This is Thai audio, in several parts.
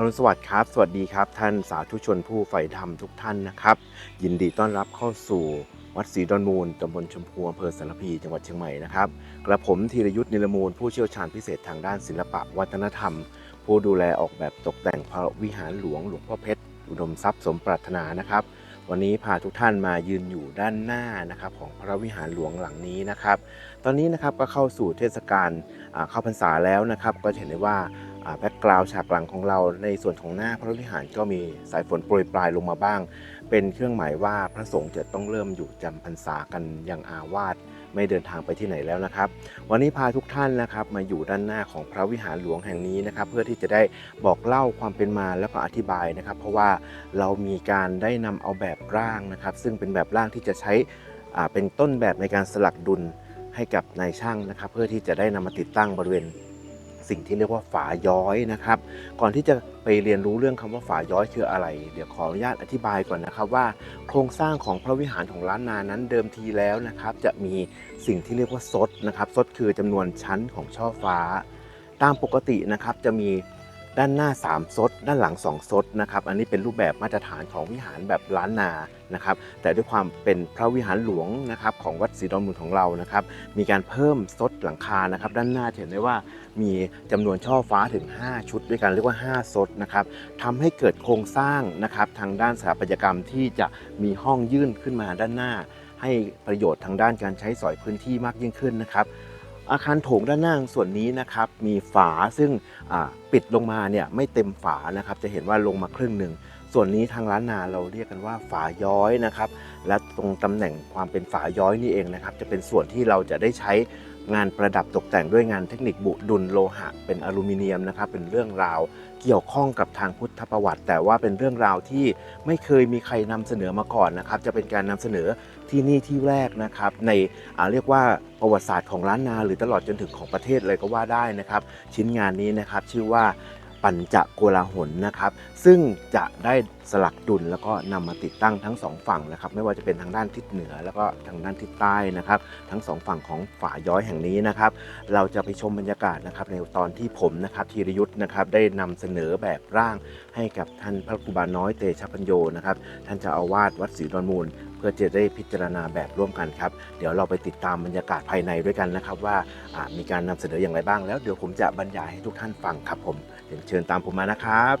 ราบอรุณสวัสดิ์ครับ สวัสดีครับ ท่านสาธุชนผู้ใฝ่ธรรมทุกท่านนะครับ ยินดีต้อนรับเข้าสู่วัดศรีดอนมูลตำบลชมพูอำเภอสารพีจังหวัดเชียงใหม่นะครับ กระผมธีรยุทธ์นิรมูลผู้เชี่ยวชาญพิเศษทางด้านศิลปะวัฒนธรรม ผู้ดูแลออกแบบตกแต่งพระวิหารหลวงหลวงพ่อเพชร อุดมทรัพย์สมปรารถนานะครับ วันนี้พาทุกท่านมายืนอยู่ด้านหน้านะครับของพระวิหารหลวงหลังนี้นะครับ ตอนนี้นะครับก็เข้าสู่เทศกาลเข้าพรรษาแล้วนะครับ ก็เห็นได้ว่า แบ็กกราวฉากหลังของเราในส่วนของหน้าพระวิหารก็มีสายฝนโปรยปลายลงมาบ้าง เป็นเครื่องหมายว่าพระสงฆ์จะต้องเริ่มอยู่จำพรรษากันอย่างอาวาสไม่เดินทางไปที่ไหนแล้วนะครับ วันนี้พาทุกท่านนะครับมาอยู่ด้านหน้าของพระวิหารหลวงแห่งนี้นะครับ เพื่อที่จะได้บอกเล่าความเป็นมาแล้วก็อธิบายนะครับ เพราะว่าเรามีการได้นำเอาแบบร่างนะครับ ซึ่งเป็นแบบร่างที่จะใช้อ่าเป็นต้นแบบในการสลักดุลให้กับนายช่างนะครับ เพื่อที่จะได้นำมาติดตั้งบริเวณ สิ่งที่เรียกว่าฝาย้อยนะครับ ก่อนที่จะไปเรียนรู้เรื่องคำว่าฝาย้อยคืออะไร เดี๋ยวขออนุญาตอธิบายก่อนนะครับว่า โครงสร้างของพระวิหารของล้านนานั้นเดิมทีแล้วนะครับ จะมีสิ่งที่เรียกว่าซดนะครับซดคือจำนวนชั้นของช่อฟ้า ตามปกตินะครับจะมี ด้านหน้า 3 ซด ด้านหลัง 2 ซดนะครับอันนี้เป็นรูปแบบมาตรฐานของวิหารแบบล้านนานะครับแต่ด้วยความเป็นพระวิหารหลวงนะครับของวัดศรีดอนมูลของเรานะครับมีการเพิ่มซดหลังคานะครับด้านหน้าเห็นได้ว่ามีจำนวนช่อฟ้าถึง 5 ชุดด้วยกันเรียกว่า 5 ซดนะครับทำให้เกิดโครงสร้างนะครับทางด้านสถาปัตยกรรมที่จะมีห้องยื่นขึ้นมาด้านหน้า ให้ประโยชน์ทางด้านการใช้สอยพื้นที่มากยิ่งขึ้นนะครับ อาคารโถงด้านหน้าส่วนนี้นะครับมีฝาซึ่งปิดลงมาเนี่ยไม่เต็มฝานะครับจะเห็นว่าลงมาครึ่งหนึ่งส่วนนี้ทางร้านนาเราเรียกกันว่าฝาย้อยนะครับ และตรงตำแหน่งความเป็นฝาย้อยนี่เองนะครับ จะเป็นส่วนที่เราจะได้ใช้งานประดับตกแต่งด้วยงานเทคนิคบุดุลโลหะ เป็นอลูมิเนียมนะครับ เป็นเรื่องราว เกี่ยวข้องกับทางพุทธประวัติ แต่ว่าเป็นเรื่องราวที่ไม่เคยมีใครนำเสนอมาก่อนนะครับ จะเป็นการนำเสนอที่นี่ที่แรกนะครับ ในเรียกว่าประวัติศาสตร์ของล้านนา หรือตลอดจนถึงของประเทศเลยก็ว่าได้นะครับ ชิ้นงานนี้นะครับชื่อว่า ปัญจโกลาหลนะครับ ซึ่งจะได้สลักดุลแล้วก็นำมาติดตั้งทั้งสองฝั่งนะครับ ไม่ว่าจะเป็นทางด้านทิศเหนือ แล้วก็ทางด้านทิศใต้นะครับ ทั้งสองฝั่งของฝาย้อยแห่งนี้นะครับ เราจะไปชมบรรยากาศนะครับ ในตอนที่ผมนะครับธีรยุทธ์นะครับได้นำเสนอแบบร่างให้กับท่านพระครูบาน้อยเตชะปัญโยนะครับ ท่านจ้าอาวาสวัดศรีดอนมูลเพื่อจะได้พิจารณาแบบร่วมกันครับ เดี๋ยวเราไปติดตามบรรยากาศภายในด้วยกันนะครับ ว่าอ่ามีการนำเสนออย่างไรบ้างแล้วเดี๋ยวผมจะบรรยายให้ทุกท่านฟังครับผม เดี๋ยวเชิญตามผมมานะครับ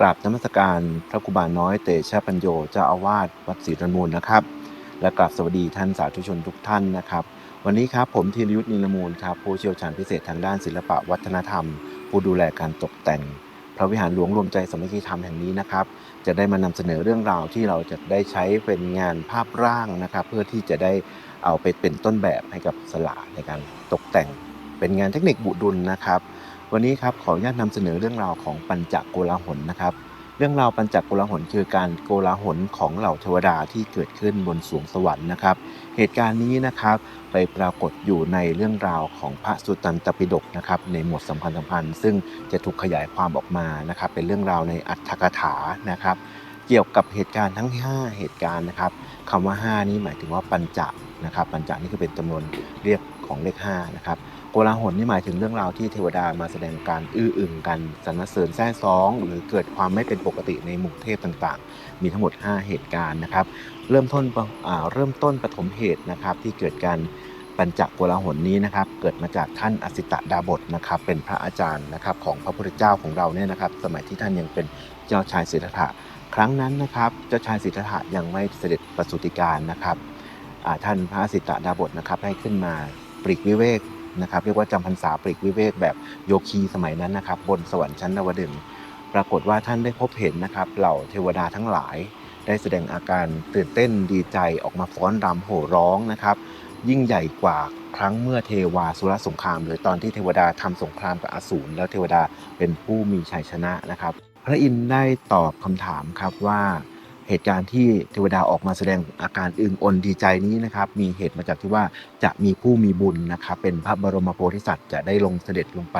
กราบนมัสการพระครูบาน้อยเตชะปัญโยเจ้าอาวาสวัดศรีดอนมูลนะครับ และกราบสวัสดีท่านสาธุชนทุกท่านนะครับ วันนี้ครับผมธีรยุทธ์นิลมูลครับผู้เชี่ยวชาญพิเศษทางด้านศิลปะวัฒนธรรม ผู้ดูแลการตกแต่ง พระวิหารหลวงรวมใจสมัคคีธรรมแห่งนี้นะครับ จะได้มานำเสนอเรื่องราวที่เราจะได้ใช้เป็นงานภาพร่างนะครับ เพื่อที่จะได้ เอาไปเป็นต้นแบบให้กับสลาในการตกแต่ง เป็นงานเทคนิคบุดุลนะครับ วันนี้ครับขออนุญาตนำเสนอเรื่องราวของปัญจโกลาหลนะครับ เรื่องราวปัญจโกลาหลคือการโกลาหลของเหล่าเทวดาที่เกิดขึ้นบนสวงสวรรค์นะครับ เหตุการณ์นี้นะครับไปปรากฏอยู่ในเรื่องราวของพระสุตตันตปิฎกนะครับในหมวดสำคัญสำคัญซึ่งจะถูกขยายความออกมานะครับ เป็นเรื่องราวในอัตถกถานะครับ เกี่ยวกับเหตุการณ์ทั้ง 5 เหตุการณ์นะครับคำว่า 5 นี้หมายถึงว่าปัญจนะครับปัญจนี่คือเป็นจำนวนเรียกของเลข5นะครับโกลาหลนี่หมายถึงเรื่องราวที่เทวดามาแสดงการอื้ออึงกันสรรเสริญแซ่ซ้อง หรือเกิดความไม่เป็นปกติในหมู่เทพต่างๆ มีทั้งหมด 5 เหตุการณ์นะครับ เริ่มต้นเริ่มต้นปฐมเหตุนะครับที่เกิดการปัญจโกลาหลนี้นะครับเกิดมาจากท่านอสิตะดาบทนะครับเป็นพระอาจารย์นะครับของพระพุทธเจ้าของเราเนี่ยนะครับ สมัยที่ท่านยังเป็นเจ้าชายสิทธัตถะ ครั้งนั้นนะครับเจ้าชายสิทธัตถะยังไม่เสด็จประสูติการนะครับท่านพระสิตะดาบทนะครับให้ขึ้นมาปลีกวิเวกนะครับเรียกว่าจำพรรษาปลีกวิเวกแบบโยคีสมัยนั้นนะครับ บนสวรรค์ชั้นดาวดึงปรากฏว่าท่านได้พบเห็นนะครับเหล่าเทวดาทั้งหลาย ได้แสดงอาการตื่นเต้นดีใจออกมาฟ้อนรำโห่ร้องนะครับ ยิ่งใหญ่กว่าครั้งเมื่อเทวาสุรสงคราม หรือตอนที่เทวดาทำสงครามกับอสูรแล้วเทวดาเป็นผู้มีชัยชนะนะครับ พระอินทร์ได้ตอบคำถามครับว่าเหตุการณ์ที่เทวดาออกมาแสดงอาการอึงอนดีใจนี้นะครับ มีเหตุมาจากที่ว่าจะมีผู้มีบุญนะครับเป็นพระบรมโพธิสัตว์จะได้ลงเสด็จลงไป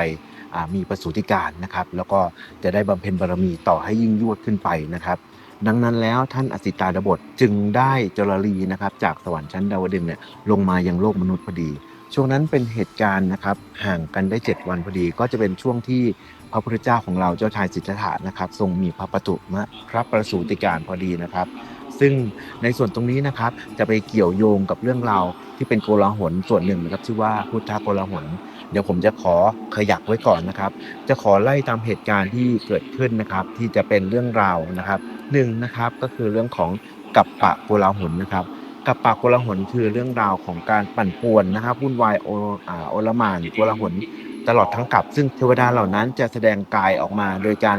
มีประสูติการนะครับ แล้วก็จะได้บำเพ็ญบารมีต่อให้ยิ่งยวดขึ้นไปนะครับ ดังนั้นแล้วท่านอสิตาดบทจึงได้จรลีนะครับ จากสวรรค์ชั้นดาวดึงเนี่ยลงมายังโลกมนุษย์พอดีช่วงนั้นเป็นเหตุการณ์นะครับห่างกันได้ 7 วันพอดีก็จะเป็นช่วงที่ พระพุทธเจ้าของเราเจ้าชายสิทธัตถะนะครับ ทรงมีพระประตุมะพระประสูติการพอดีนะครับ ซึ่งในส่วนตรงนี้นะครับจะไปเกี่ยวโยงกับเรื่องราวที่เป็นโกลาหลส่วนหนึ่งนะครับชื่อว่าพุทธโกลาหลเดี๋ยวผมจะขอขยักไว้ก่อนนะครับ จะขอไล่ตามเหตุการณ์ที่เกิดขึ้นนะครับ ที่จะเป็นเรื่องราวนะครับหนึ่งนะครับก็คือเรื่องของกัปปะโกลาหลนะครับกับปากโกลาหลคือเรื่องราวของการปั่นป่วนนะครับวุ่นวายโอโอลมานโกลาหล ตลอดทั้งกลับ ซึ่งเทวดาเหล่านั้นจะแสดงกายออกมา โดยการ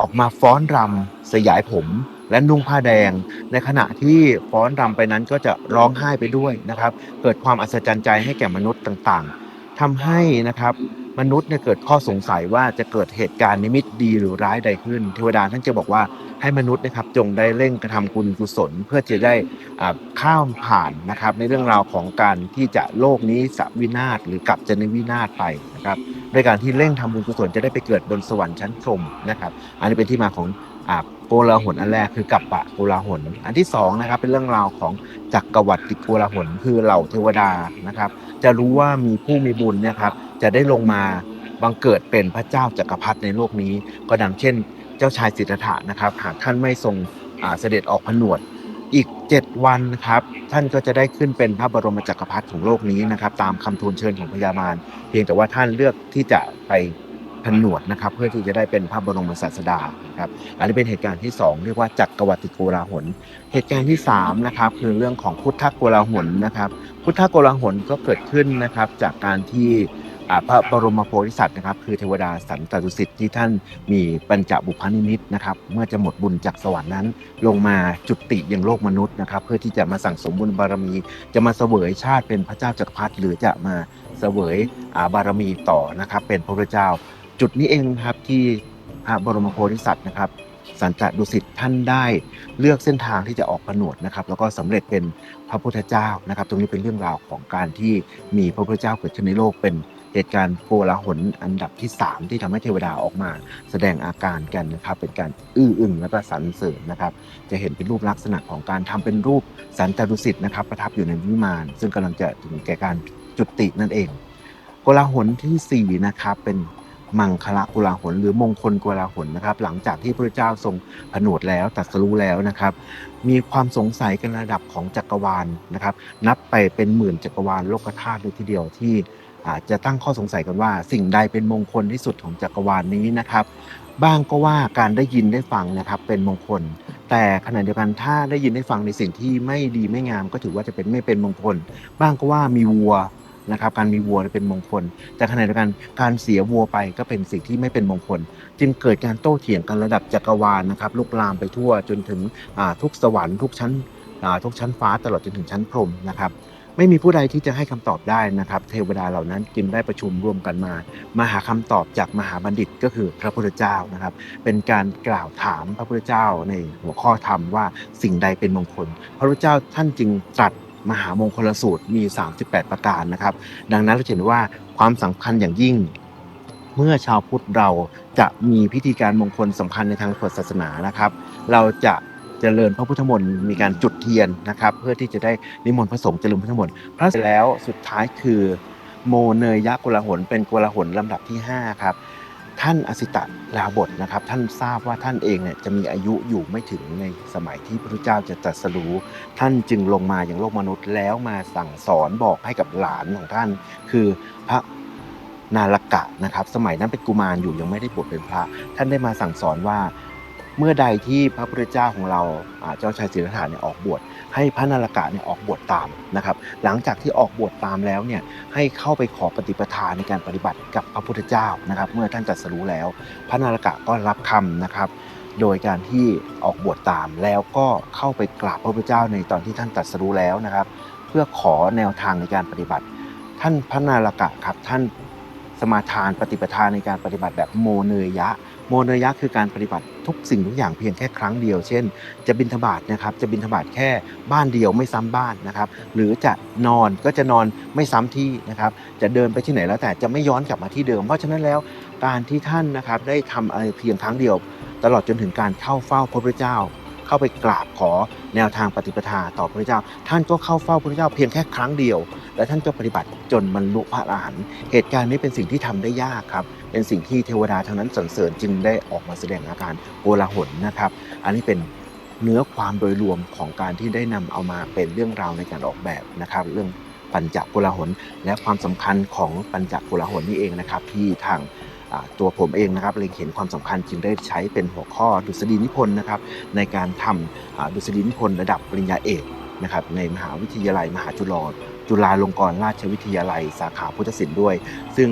ออกมาฟ้อนรำสยายผมและนุ่งผ้าแดง ในขณะที่ฟ้อนรำไปนั้นก็จะร้องไห้ไปด้วยนะครับ เกิดความอัศจรรย์ใจให้แก่มนุษย์ต่างๆทำให้นะครับ มนุษย์เนี่ยเกิดข้อสงสัยว่าจะเกิดเหตุการณ์นิมิตดีหรือร้ายใดขึ้น เทวดาท่านจะบอกว่าให้มนุษย์นะครับจงได้เร่งกระทำกุญกุศล เพื่อจะได้ข้ามผ่านนะครับในเรื่องราวของการที่จะโลกนี้สวินาศหรือกลับจะในวินาศไปนะครับด้วยการที่เร่งทำบุญกุศลจะได้ไปเกิดบนสวรรค์ชั้นพรมนะครับ อันนี้เป็นที่มาของอโกลาหลอันแรกคือกัปปะโกลาหลอันที่สองนะครับเป็นเรื่องราวของจักรวรรดิโกลาหลคือเหล่าเทวดานะครับ จะรู้ว่ามีผู้มีบุญนะครับ จะได้ลงมาบังเกิดเป็นพระเจ้าจักรพรรดิในโลกนี้ ก็ดังเช่น เจ้าชายสิทธัตถะนะครับ หากท่านไม่ทรงเสด็จออกผนวดอีก 7 วันนะครับ ท่านก็จะได้ขึ้นเป็นพระบรมจักรพรรดิของโลกนี้นะครับ ตามคำทูลเชิญของพญามารเพียงแต่ว่าท่านเลือกที่จะไปผนวดนะครับ เพื่อที่จะได้เป็นพระบรมศาสดาครับอันนี้เป็นเหตุการณ์ที่ 2 เรียกว่าจักรวรรดิโกลาหลเหตุการณ์ที่3นะครับคือเรื่องของพุทธโกลาหลนะครับ พุทธโกลาหลก็เกิดขึ้นนะครับจากการที่ พระบรมโพธิสัตว์นะครับ คือเทวดาสันตตุสิทธิ์ที่ท่านมีปัญจบุพนิมิตนะครับ เมื่อจะหมดบุญจากสวรรค์นั้น ลงมาจุติยังโลกมนุษย์นะครับ เพื่อที่จะมาสั่งสมบุญบารมี จะมาเสวยชาติเป็นพระเจ้าจักรพรรดิหรือจะมาเสวยอาบารมีต่อนะครับ เป็นพระพุทธเจ้า จุดนี้เองครับที่พระบรมโพธิสัตว์นะครับสันตดุสิตท่านได้เลือกเส้นทางที่จะออกผนวดนะครับ แล้วก็สำเร็จเป็นพระพุทธเจ้านะครับ ตรงนี้เป็นเรื่องราวของการที่มีพระพุทธเจ้าเกิดขึ้นในโลกเป็น เหตุการณ์โกลาหลอันดับที่ 3 ที่ทำให้เทวดาออกมา แสดงอาการกันนะครับเป็นการอื้ออึงแล้วก็สรรเสริญนะครับ จะเห็นเป็นรูปลักษณะของการทำเป็นรูปสันตดุสิตนะครับ ประทับอยู่ในวิมาน ซึ่งกำลังจะถึงแก่การจุตินั่นเองโกลาหลที่4นะครับเป็นมังคละโกลาหลหรือมงคลโกลาหลนะครับ หลังจากที่พระเจ้าทรงผนวดแล้วตรัสรู้แล้วนะครับ มีความสงสัยกันระดับของจักรวาลนะครับ นับไปเป็นหมื่นจักรวาลโลกธาตุเลยทีเดียวที่ อาจจะตั้งข้อสงสัยกันว่า สิ่งใดเป็นมงคลที่สุดของจักรวาลนี้นะครับบ้างก็ว่าการได้ยินได้ฟังนะครับเป็นมงคล แต่ขณะเดียวกันถ้าได้ยินได้ฟังในสิ่งที่ไม่ดีไม่งามก็ถือว่าจะเป็นไม่เป็นมงคล บ้างก็ว่ามีวัวนะครับการมีวัวเป็นมงคล แต่ขณะเดียวกันการเสียวัวไปก็เป็นสิ่งที่ไม่เป็นมงคล จึงเกิดการโต้เถียงกันระดับจักรวาลนะครับลุกลามไปทั่วจนถึงทุกสวรรค์ทุกชั้นทุกชั้นฟ้าตลอดจนถึงชั้นพรมนะครับ ไม่มีผู้ใดที่จะให้คำตอบได้นะครับ เทวดาเหล่านั้นจึงได้ประชุมร่วมกันมา มาหาคำตอบจากมหาบัณฑิตก็คือพระพุทธเจ้านะครับ เป็นการกล่าวถามพระพุทธเจ้าในหัวข้อธรรมว่าสิ่งใดเป็นมงคล พระพุทธเจ้าท่านจึงตรัสมหามงคลสูตรมี 38 ประการนะครับ ดังนั้นเราเห็นว่าความสำคัญอย่างยิ่ง เมื่อชาวพุทธเราจะมีพิธีการมงคลสำคัญในทางพุทธศาสนานะครับ เราจะ เจริญพระพุทธมนต์มีการจุดเทียนนะครับ เพื่อที่จะได้นิมนต์พระสงฆ์เจริญพระพุทธมนต์พระเสร็จแล้วสุดท้ายคือโมเนยยะกุลหนเป็นกุลหนลำดับที่ห้าครับ ท่านอสิตะลาบทนะครับ ท่านทราบว่าท่านเองเนี่ยจะมีอายุอยู่ไม่ถึงในสมัยที่พระพุทธเจ้าจะตรัสรู้ ท่านจึงลงมาอย่างโลกมนุษย์แล้วมาสั่งสอนบอกให้กับหลานของท่าน คือพระนาลกะนะครับ สมัยนั้นเป็นกุมารอยู่ยังไม่ได้บวชเป็นพระ ท่านได้มาสั่งสอนว่า เมื่อใดที่พระพุทธเจ้าของเราเจ้าชายสิทธัตถะเนี่ยออกบวชให้พระนาลกะเนี่ยออกบวชตามนะครับหลังจากที่ออกบวชตามแล้วเนี่ยให้เข้าไปขอปฏิปทาในการปฏิบัติกับพระพุทธเจ้านะครับ เมื่อท่านตรัสรู้แล้ว พระนาลกะก็รับคำนะครับโดยการที่ออกบวชตามแล้วก็เข้าไปกราบพระพุทธเจ้าในตอนที่ท่านตรัสรู้แล้วนะครับ เพื่อขอแนวทางในการปฏิบัติ ท่านพระนาลกะครับท่านสมาทานปฏิปทาในการปฏิบัติแบบโมเนยยะ โมเนยะคือการปฏิบัติทุกสิ่งทุกอย่างเพียงแค่ครั้งเดียว เช่น จะบินทบาทนะครับ จะบินทบาทแค่บ้านเดียวไม่ซ้ำบ้านนะครับ หรือจะนอนก็จะนอนไม่ซ้ำที่นะครับ จะเดินไปที่ไหนแล้วแต่จะไม่ย้อนกลับมาที่เดิม เพราะฉะนั้นแล้วการที่ท่านนะครับได้ทำอะไรเพียงครั้งเดียว ตลอดจนถึงการเข้าเฝ้าพระพุทธเจ้า เข้าไปกราบขอแนวทางปฏิปทาต่อพระเจ้า ท่านก็เข้าเฝ้าพระเจ้าเพียงแค่ครั้งเดียว และท่านก็ปฏิบัติจนบรรลุพระอรหันต์เหตุการณ์นี้เป็นสิ่งที่ทำได้ยากครับ เป็นสิ่งที่เทวดาทางนั้นสรรเสริญจึงได้ออกมาแสดงอาการโกลาหลนะครับ อันนี้เป็นเนื้อความโดยรวมของการที่ได้นำเอามาเป็นเรื่องราวในการออกแบบนะครับ เรื่องปัญจโกลาหลและความสำคัญของปัญจโกลาหลนี่เองนะครับ ที่ทาง ตัวผมเองนะครับเล็งเห็นความสำคัญจึงได้ใช้เป็นหัวข้อดุษฎีนิพนธ์นะครับในการทำอ่าดุษฎีนิพนธ์ระดับปริญญาเอกนะครับในมหาวิทยาลัย มหาจุฬาจุฬาลงกรณราชวิทยาลัย สาขาพุทธศิลป์ด้วย ซึ่ง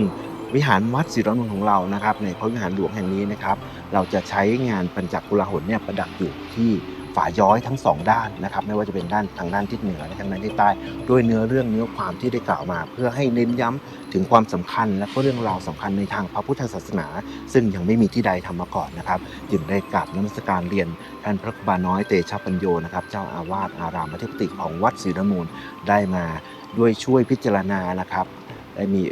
วิหารวัดศรีร้อนนท์ของเรานะครับในพระวิหารหลวงแห่งนี้นะครับเราจะใช้งานปัญจกุลาหลเนี่ยประดับอยู่ที่ ฝาย้อยทั้งสองด้านนะครับไม่ว่าจะเป็นด้านทางด้านทิศเหนือและทางด้านทิศใต้ด้วยเนื้อเรื่องเนื้อความที่ได้กล่าวมา เพื่อให้เน้นย้ำถึงความสำคัญ และก็เรื่องราวสำคัญในทางพระพุทธศาสนา ซึ่งยังไม่มีที่ใดทำมาก่อนนะครับ จึงได้กราบนมัสการเรียนท่านพระครูบาน้อยเตชะปัญโยนะครับเจ้าอาวาสอารามอธิติของวัดศรีนมูลได้มาด้วยช่วยพิจารณานะครับได้มี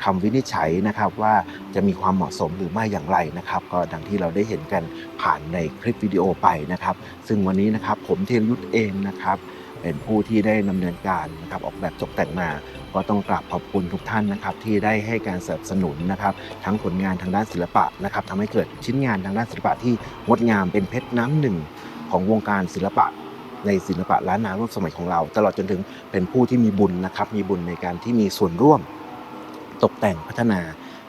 อ่าคำวินิจฉัยนะครับว่าจะมีความเหมาะสมหรือไม่อย่างไรนะครับ ก็ดังที่เราได้เห็นกันผ่านในคลิปวิดีโอไปนะครับ ซึ่งวันนี้นะครับผมเทรยุทธเองนะครับ เป็นผู้ที่ได้ดำเนินการนะครับออกแบบตกแต่งมาก็ต้องกราบขอบคุณทุกท่านนะครับที่ได้ให้การสนับสนุนนะครับทั้งผลงานทางด้านศิลปะนะครับทำให้เกิดชิ้นงานทางด้านศิลปะที่งดงามเป็นเพชรน้ำหนึ่งของวงการศิลปะในศิลปะล้านนาร่วมสมัยของเรา ตลอดจนถึงเป็นผู้ที่มีบุญนะครับมีบุญในการที่มีส่วนร่วม ตกแต่งพัฒนา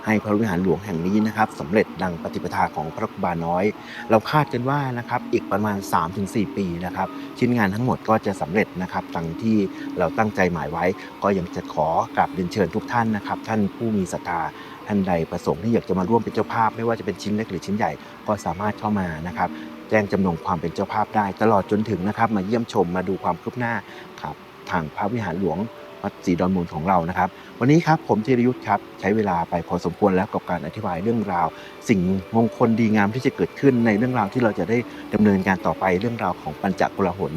ให้พระวิหารหลวงแห่งนี้นะครับสำเร็จดังปฏิปทาของพระครูบาน้อย เราคาดกันว่านะครับอีกประมาณ 3-4 ปีนะครับชิ้นงานทั้งหมดก็จะสำเร็จนะครับดังที่เราตั้งใจหมายไว้ ก็ยังจะขอกราบเรียนเชิญทุกท่านนะครับ ท่านผู้มีศรัทธาท่านใดประสงค์ที่อยากจะมาร่วมเป็นเจ้าภาพ ไม่ว่าจะเป็นชิ้นเล็กหรือชิ้นใหญ่ก็สามารถเข้ามานะครับ แจ้งจำนงความเป็นเจ้าภาพได้ ตลอดจนถึงนะครับมาเยี่ยมชมมาดูความคืบหน้าครับทางพระวิหารหลวง วัดศรีดอนมูลของเรานะครับ วันนี้ครับผมธีรยุทธ์ครับใช้เวลาไปพอสมควรแล้วกับการอธิบายเรื่องราว สิ่งมงคลดีงามที่จะเกิดขึ้นในเรื่องราวที่เราจะได้ดำเนินการต่อไปเรื่องราวของปัญจกุลหน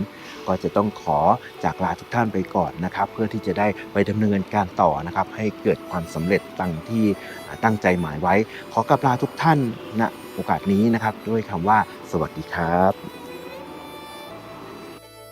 ก็จะต้องขอจากลาทุกท่านไปก่อนนะครับ เพื่อที่จะได้ไปดำเนินการต่อนะครับ ให้เกิดความสำเร็จตั้งที่ตั้งใจหมายไว้ ขอกราบลาทุกท่านณโอกาสนี้นะครับ ด้วยคำว่าสวัสดีครับ